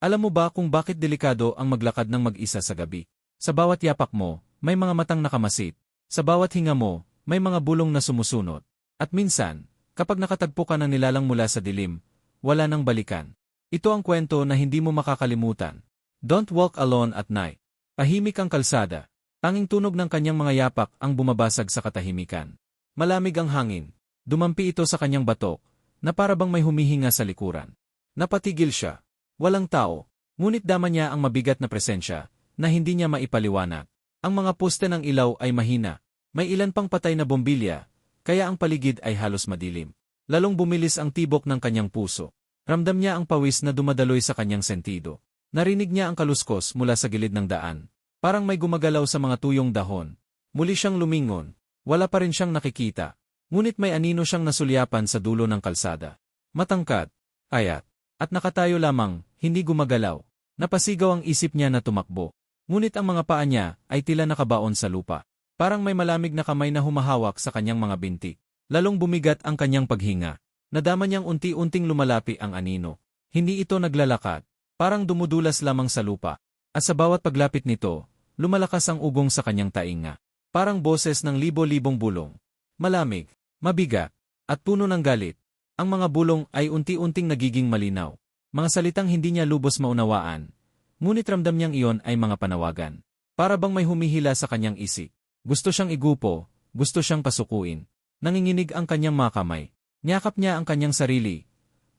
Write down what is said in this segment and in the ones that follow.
Alam mo ba kung bakit delikado ang maglakad ng mag-isa sa gabi? Sa bawat yapak mo, may mga matang nakamasit. Sa bawat hinga mo, may mga bulong na sumusunod. At minsan, kapag nakatagpo ka ng nilalang mula sa dilim, wala nang balikan. Ito ang kwento na hindi mo makakalimutan. Don't walk alone at night. Tahimik ang kalsada. Tanging tunog ng kanyang mga yapak ang bumabasag sa katahimikan. Malamig ang hangin. Dumampi ito sa kanyang batok, na parabang may humihinga sa likuran. Napatigil siya. Walang tao, ngunit dama niya ang mabigat na presensya, na hindi niya maipaliwanag. Ang mga poste ng ilaw ay mahina. May ilan pang patay na bombilya, kaya ang paligid ay halos madilim. Lalong bumilis ang tibok ng kanyang puso. Ramdam niya ang pawis na dumadaloy sa kanyang sentido. Narinig niya ang kaluskos mula sa gilid ng daan. Parang may gumagalaw sa mga tuyong dahon. Muli siyang lumingon. Wala pa rin siyang nakikita. Ngunit may anino siyang nasulyapan sa dulo ng kalsada. Matangkad, ayat, at nakatayo lamang, hindi gumagalaw. Napasigaw ang isip niya na tumakbo. Ngunit ang mga paa niya ay tila nakabaon sa lupa. Parang may malamig na kamay na humahawak sa kanyang mga binti. Lalong bumigat ang kanyang paghinga. Nadama niyang unti-unting lumalapi ang anino. Hindi ito naglalakad. Parang dumudulas lamang sa lupa. At sa bawat paglapit nito, lumalakas ang ugong sa kanyang tainga. Parang boses ng libo-libong bulong. Malamig, mabigat, at puno ng galit. Ang mga bulong ay unti-unting nagiging malinaw. Mga salitang hindi niya lubos maunawaan. Ngunit ramdam niyang iyon ay mga panawagan. Para bang may humihila sa kanyang isip. Gusto siyang igupo, gusto siyang pasukuin. Nanginginig ang kanyang mga kamay. Niyakap niya ang kanyang sarili.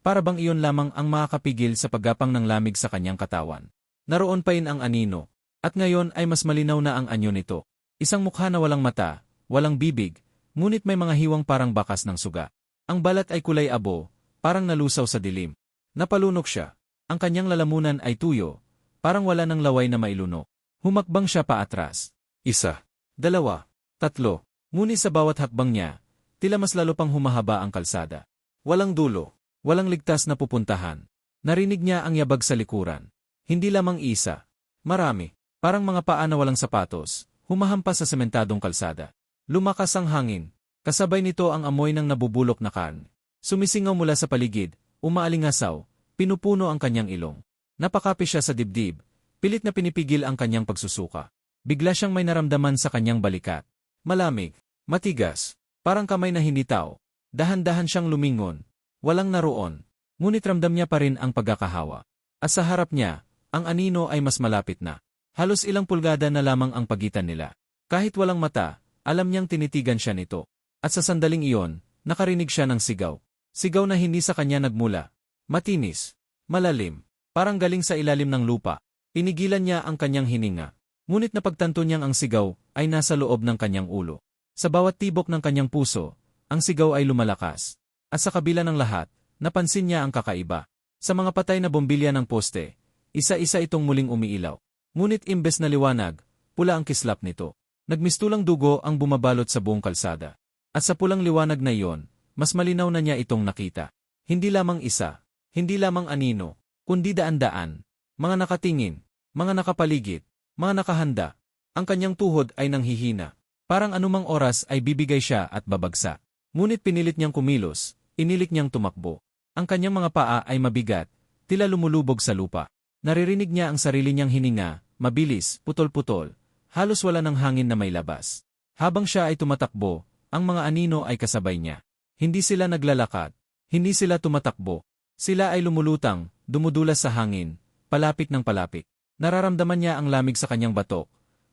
Para bang iyon lamang ang makakapigil sa paggapang ng lamig sa kanyang katawan. Naroon pa rin ang anino. At ngayon ay mas malinaw na ang anyo nito. Isang mukha na walang mata, walang bibig, ngunit may mga hiwang parang bakas ng suga. Ang balat ay kulay abo, parang nalusaw sa dilim. Napalunok siya. Ang kanyang lalamunan ay tuyo, parang wala ng laway na mailuno. Humakbang siya paatras. Isa, dalawa, tatlo. Ngunit sa bawat hakbang niya, tila mas lalo pang humahaba ang kalsada. Walang dulo, walang ligtas na pupuntahan. Narinig niya ang yabag sa likuran. Hindi lamang isa. Marami. Parang mga paa na walang sapatos, humahampas sa sementadong kalsada. Lumakas ang hangin, Kasabay nito ang amoy ng nabubulok na karne. Sumisingaw mula sa paligid, umaalingasaw, pinupuno ang kanyang ilong. Napakapi siya sa dibdib, pilit na pinipigil ang kanyang pagsusuka. Bigla siyang may naramdaman sa kanyang balikat. Malamig, matigas, parang kamay na hindi tao. Dahan-dahan siyang lumingon. Walang naroon, ngunit ramdam niya pa rin ang pagkakahawa. At sa harap niya, ang anino ay mas malapit na. Halos ilang pulgada na lamang ang pagitan nila. Kahit walang mata, alam niyang tinitigan siya nito. At sa sandaling iyon, nakarinig siya ng sigaw. Sigaw na hindi sa kanya nagmula. Matinis. Malalim. Parang galing sa ilalim ng lupa. Inigilan niya ang kanyang hininga. Ngunit napagtanto niyang ang sigaw ay nasa loob ng kanyang ulo. Sa bawat tibok ng kanyang puso, ang sigaw ay lumalakas. At sa kabila ng lahat, napansin niya ang kakaiba. Sa mga patay na bombilya ng poste, isa-isa itong muling umiilaw. Ngunit imbes na liwanag, pula ang kislap nito. Nagmistulang dugo ang bumabalot sa buong kalsada. At sa pulang liwanag na iyon, mas malinaw na niya itong nakita. Hindi lamang isa, hindi lamang anino, kundi daan-daan, mga nakatingin, mga nakapaligid, mga nakahanda. Ang kanyang tuhod ay nanghihina. Parang anumang oras ay bibigay siya at babagsak. Ngunit pinilit niyang kumilos, inilik niyang tumakbo. Ang kanyang mga paa ay mabigat, tila lumulubog sa lupa. Naririnig niya ang sarili niyang hininga, mabilis, putol-putol, halos wala ng hangin na may labas. Habang siya ay tumatakbo, ang mga anino ay kasabay niya. Hindi sila naglalakad, hindi sila tumatakbo. Sila ay lumulutang, dumudulas sa hangin, palapit ng palapit. Nararamdaman niya ang lamig sa kanyang batok.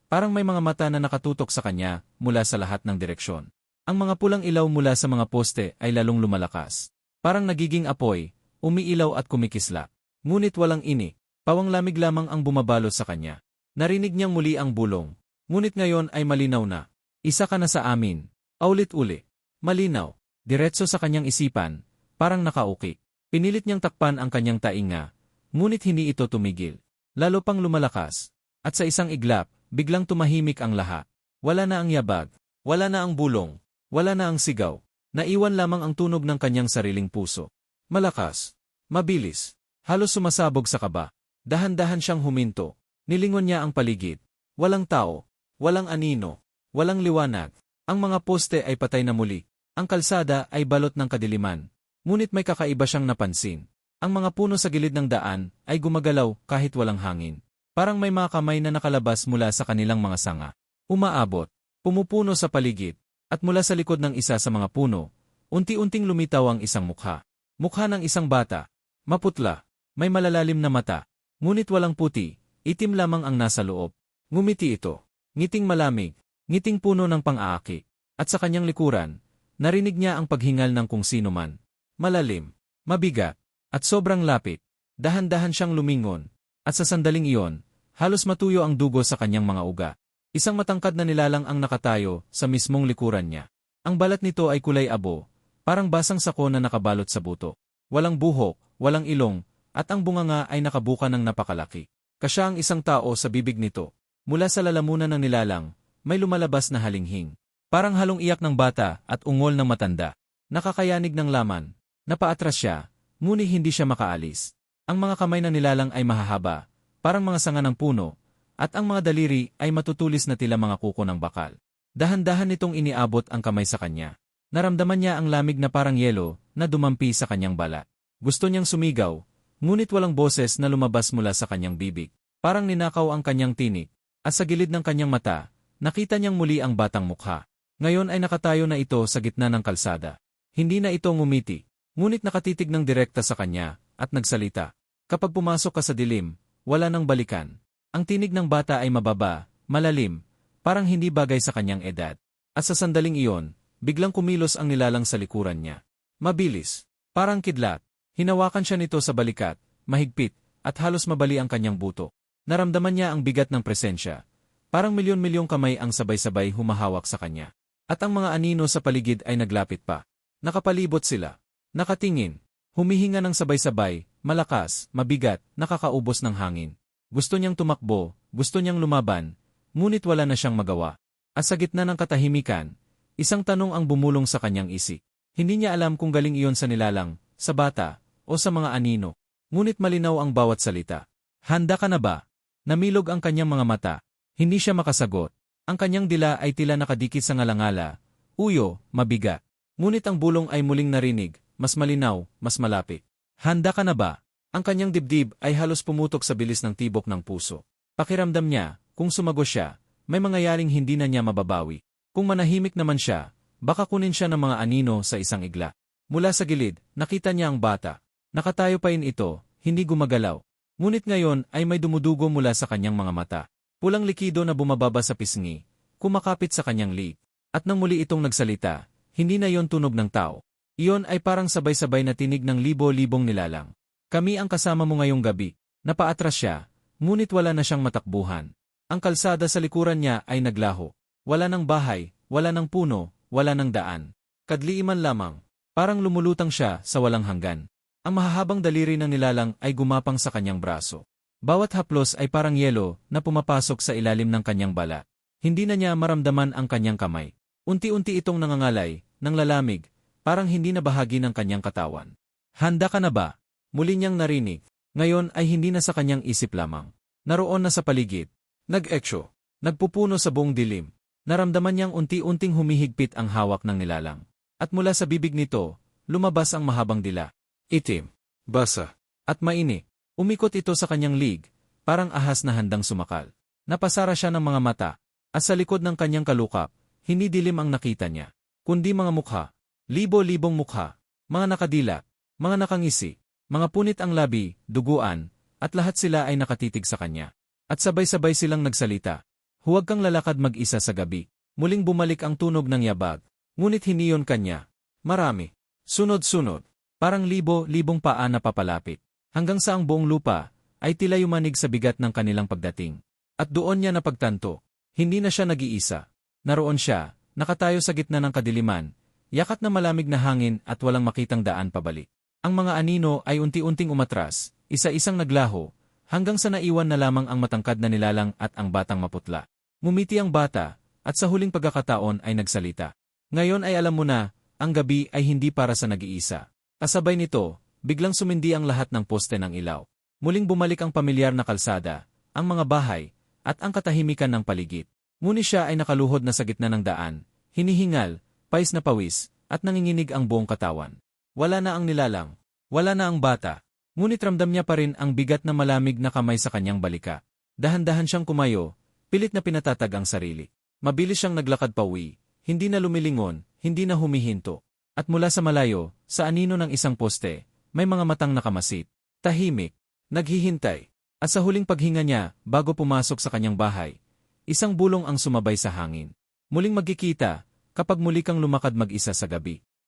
Parang may mga mata na nakatutok sa kanya mula sa lahat ng direksyon. Ang mga pulang ilaw mula sa mga poste ay lalong lumalakas. Parang nagiging apoy, umiilaw at kumikislap. Ngunit walang ini, pawang lamig lamang ang bumabalot sa kanya. Narinig niyang muli ang bulong. Ngunit ngayon ay malinaw na. Isa ka na sa amin. Aulit-uli. Malinaw. Diretso sa kanyang isipan, parang nakauki. Pinilit niyang takpan ang kanyang tainga, ngunit hindi ito tumigil. Lalo pang lumalakas. At sa isang iglap, biglang tumahimik ang lahat. Wala na ang yabag, wala na ang bulong, wala na ang sigaw. Naiwan lamang ang tunog ng kanyang sariling puso. Malakas, mabilis, halos sumasabog sa kaba. Dahan-dahan siyang huminto. Nilingon niya ang paligid. Walang tao, walang anino, walang liwanag. Ang mga poste ay patay na muli. Ang kalsada ay balot ng kadiliman. Ngunit may kakaiba siyang napansin. Ang mga puno sa gilid ng daan ay gumagalaw kahit walang hangin. Parang may mga kamay na nakalabas mula sa kanilang mga sanga. Umaabot, pumupuno sa paligid, at mula sa likod ng isa sa mga puno, unti-unting lumitaw ang isang mukha. Mukha ng isang bata. Maputla, may malalalim na mata, ngunit walang puti, itim lamang ang nasa loob. Ngumiti ito, ngiting malamig, ngiting puno ng pang-aaki, at sa kanyang likuran, narinig niya ang paghingal ng kung sino man. Malalim, mabigat, at sobrang lapit. Dahan-dahan siyang lumingon, at sa sandaling iyon, halos matuyo ang dugo sa kanyang mga uga. Isang matangkad na nilalang ang nakatayo sa mismong likuran niya. Ang balat nito ay kulay abo, parang basang sako na nakabalot sa buto. Walang buhok, walang ilong, at ang bunganga ay nakabuka ng napakalaki. Kasya ang isang tao sa bibig nito. Mula sa lalamunan ng nilalang, may lumalabas na halinghing. Parang halong iyak ng bata at ungol ng matanda. Nakakayanig ng laman. Napaatras siya, ngunit hindi siya makaalis. Ang mga kamay ng nilalang ay mahahaba, parang mga sanga ng puno, at ang mga daliri ay matutulis na tila mga kuko ng bakal. Dahan-dahan nitong iniabot ang kamay sa kanya. Naramdaman niya ang lamig na parang yelo na dumampi sa kanyang balat. Gusto niyang sumigaw, ngunit walang boses na lumabas mula sa kanyang bibig. Parang ninakaw ang kanyang tinik, at sa gilid ng kanyang mata, nakita niyang muli ang batang mukha. Ngayon ay nakatayo na ito sa gitna ng kalsada. Hindi na ito ngumiti, ngunit nakatitig ng direkta sa kanya, at nagsalita. Kapag pumasok ka sa dilim, wala nang balikan. Ang tinig ng bata ay mababa, malalim, parang hindi bagay sa kanyang edad. At sa sandaling iyon, biglang kumilos ang nilalang sa likuran niya. Mabilis, parang kidlat, hinawakan siya nito sa balikat, mahigpit, at halos mabali ang kanyang buto. Naramdaman niya ang bigat ng presensya. Parang milyon-milyong kamay ang sabay-sabay humahawak sa kanya. At ang mga anino sa paligid ay naglapit pa. Nakapalibot sila. Nakatingin. Humihinga ng sabay-sabay, malakas, mabigat, nakakaubos ng hangin. Gusto niyang tumakbo, gusto niyang lumaban, ngunit wala na siyang magawa. At sa gitna ng katahimikan, isang tanong ang bumulong sa kanyang isip. Hindi niya alam kung galing iyon sa nilalang, sa bata, o sa mga anino. Ngunit malinaw ang bawat salita. Handa ka na ba? Namilog ang kanyang mga mata. Hindi siya makasagot. Ang kanyang dila ay tila nakadikit sa ngalangala. Uyo, mabigat. Ngunit ang bulong ay muling narinig, mas malinaw, mas malapit. Handa ka na ba? Ang kanyang dibdib ay halos pumutok sa bilis ng tibok ng puso. Pakiramdam niya, kung sumago siya, may mangyayaring hindi na niya mababawi. Kung manahimik naman siya, Baka kunin siya ng mga anino sa isang igla. Mula sa gilid, nakita niya ang bata. Nakatayo pa rin ito, hindi gumagalaw. Ngunit ngayon ay may dumudugo mula sa kanyang mga mata. Pulang likido na bumababa sa pisngi, kumakapit sa kanyang lig. At nang muli itong nagsalita, hindi na yon tunog ng tao. Iyon ay parang sabay-sabay na tinig ng libo-libong nilalang. Kami ang kasama mo ngayong gabi. Napaatras siya, ngunit wala na siyang matakbuhan. Ang kalsada sa likuran niya ay naglaho. Wala ng bahay, wala ng puno, wala ng daan. Kadliiman lamang, parang lumulutang siya sa walang hanggan. Ang mahahabang daliri ng nilalang ay gumapang sa kanyang braso. Bawat haplos ay parang yelo na pumapasok sa ilalim ng kanyang bala. Hindi na niya maramdaman ang kanyang kamay. Unti-unti itong nangangalay, ng lalamig, parang hindi na bahagi ng kanyang katawan. Handa ka na ba? Muli niyang narinig. Ngayon ay hindi na sa kanyang isip lamang. Naroon na sa paligid. Nag-eksyo. Nagpupuno sa buong dilim. Naramdaman niyang unti-unting humihigpit ang hawak ng nilalang. At mula sa bibig nito, lumabas ang mahabang dila. Itim, basa, at maini. Umikot ito sa kanyang lig, parang ahas na handang sumakal. Napasara siya ng mga mata, at sa likod ng kanyang kalukap, hindi dilim ang nakita niya, kundi mga mukha, libo-libong mukha, mga nakadila, mga nakangisi, mga punit ang labi, duguan, at lahat sila ay nakatitig sa kanya. At sabay-sabay silang nagsalita. Huwag kang lalakad mag-isa sa gabi. Muling bumalik ang tunog ng yabag. Ngunit hindi yon kanya. Marami. Sunod-sunod. Parang libo-libong paa na papalapit. Hanggang sa ang buong lupa ay tila yumanig sa bigat ng kanilang pagdating. At doon niya napagtanto. Hindi na siya nag-iisa. Naroon siya, nakatayo sa gitna ng kadiliman, yakat na malamig na hangin at walang makitang daan pabalik. Ang mga anino ay unti-unting umatras, isa-isang naglaho, hanggang sa naiwan na lamang ang matangkad na nilalang at ang batang maputla. Mumiti ang bata, at sa huling pagkakataon ay nagsalita. Ngayon ay alam mo na, ang gabi ay hindi para sa nag-iisa. Kasabay nito, biglang sumindi ang lahat ng poste ng ilaw. Muling bumalik ang pamilyar na kalsada, ang mga bahay, at ang katahimikan ng paligid. Ngunit siya ay nakaluhod na sa gitna ng daan, hinihingal, pais na pawis, at nanginginig ang buong katawan. Wala na ang nilalang. Wala na ang bata. Ngunit ramdam niya pa rin ang bigat na malamig na kamay sa kanyang balika. Dahan-dahan siyang kumayo, pilit na pinatatag ang sarili. Mabilis siyang naglakad pauwi, hindi na lumilingon, hindi na humihinto. At mula sa malayo, sa anino ng isang poste, may mga matang nakamasit. Tahimik, naghihintay. At sa huling paghinga niya, bago pumasok sa kanyang bahay, isang bulong ang sumabay sa hangin. Muling magkikita, kapag muli kang lumakad mag-isa sa gabi.